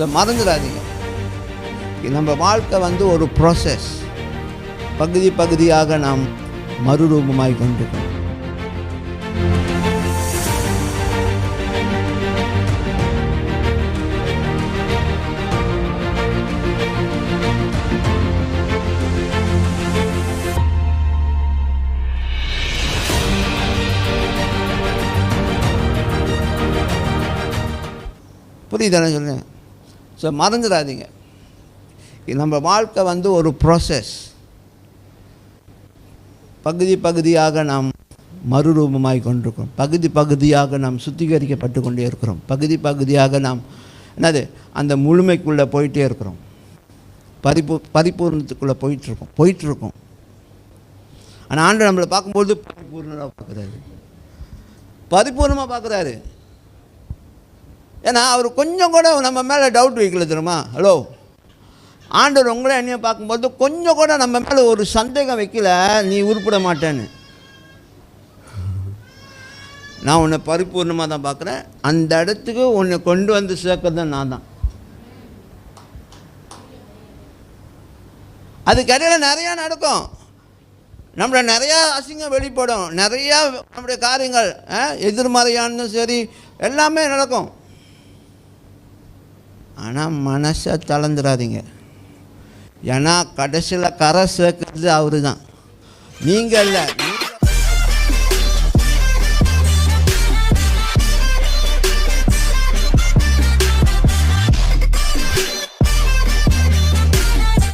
So மறந்துடாதீங்க. நம்ம வாழ்க்கை வந்து ஒரு ப்ராசஸ் பகுதி பகுதியாக நாம் மறுரூபமாய் கொண்டிருக்கோம் புரியுதானே சொல்லுங்கள் ஸோ மறந்துடாதீங்க. நம்ம வாழ்க்கை வந்து ஒரு ப்ராசஸ் பகுதி பகுதியாக நாம் மறுரூபமாய் கொண்டிருக்கிறோம். பகுதி பகுதியாக நாம் சுத்திகரிக்கப்பட்டு கொண்டே இருக்கிறோம். பகுதி பகுதியாக நாம் என்னது? அந்த முழுமைக்குள்ளே போயிட்டே இருக்கிறோம். பரிபூ பரிபூர்ணத்துக்குள்ளே போயிட்டுருக்கோம். போயிட்டுருக்கோம். ஆனால் ஆண்டு நம்மளை பார்க்கும்போது பரிபூர்ணமாக பார்க்குறாரு. பரிபூர்ணமாக பார்க்குறாரு. ஏன்னா அவர் கொஞ்சம் கூட நம்ம மேலே டவுட் வைக்கல தெரியுமா? ஹலோ ஆண்டவர் உங்களை என்னைய பார்க்கும்போது கொஞ்சம் கூட நம்ம மேலே ஒரு சந்தேகம் வைக்கல நீ உருப்பிட மாட்டேன்னு. நான் உன்னை பரிபூர்ணமாக தான் பார்க்குறேன். அந்த இடத்துக்கு உன்னை கொண்டு வந்து சேர்க்கறது நான் தான். அதுக்கடையில் நிறையா நடக்கும். நம்மளை நிறையா அசிங்கம் வெளிப்படும். நிறையா நம்முடைய காரியங்கள் ஆ, எதிர்மறையானும் சரி எல்லாமே நடக்கும். ஆனால் மனசை தளர்ந்துடாதீங்க ஏன்னா கடைசியில் கரை சேர்க்கறது அவரு தான் நீங்கள் இல்லை